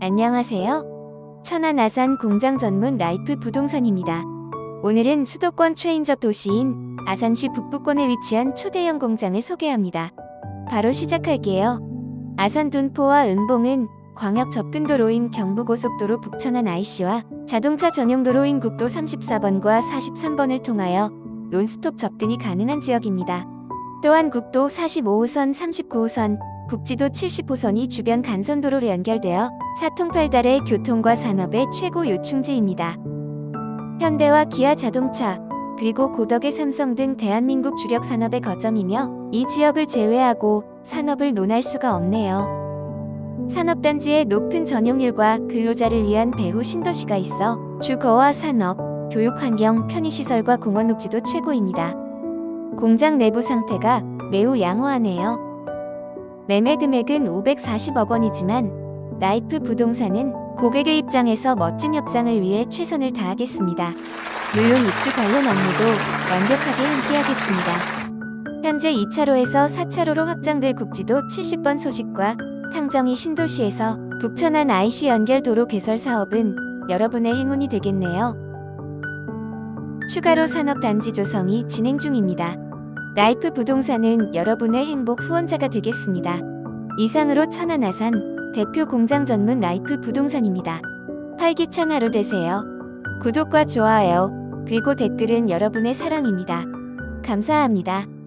안녕하세요. 천안 아산 공장 전문 라이프 부동산입니다. 오늘은 수도권 최인접 도시인 아산시 북부권에 위치한 초대형 공장을 소개합니다. 바로 시작할게요. 아산 둔포와 은봉은 광역 접근도로인 경부고속도로 북천안 IC와 자동차 전용도로인 국도 34번과 43번을 통하여 논스톱 접근이 가능한 지역입니다. 또한 국도 45호선, 39호선, 국지도 70호선이 주변 간선도로로 연결되어 사통팔달의 교통과 산업의 최고 요충지입니다. 현대와 기아 자동차, 그리고 고덕의 삼성 등 대한민국 주력 산업의 거점이며 이 지역을 제외하고 산업을 논할 수가 없네요. 산업단지에 높은 전용률과 근로자를 위한 배후 신도시가 있어 주거와 산업, 교육환경, 편의시설과 공원녹지도 최고입니다. 공장 내부 상태가 매우 양호하네요. 매매 금액은 540억 원이지만 라이프 부동산은 고객의 입장에서 멋진 협상을 위해 최선을 다하겠습니다. 물론 입주 관련 업무도 완벽하게 함께하겠습니다. 현재 2차로에서 4차로로 확장될 국지도 70번 소식과 탕정이 신도시에서 북천안 IC 연결 도로 개설 사업은 여러분의 행운이 되겠네요. 추가로 산업단지 조성이 진행 중입니다. 라이프 부동산은 여러분의 행복 후원자가 되겠습니다. 이상으로 천안 아산 대표 공장 전문 라이프 부동산입니다. 활기찬 하루 되세요. 구독과 좋아요, 그리고 댓글은 여러분의 사랑입니다. 감사합니다.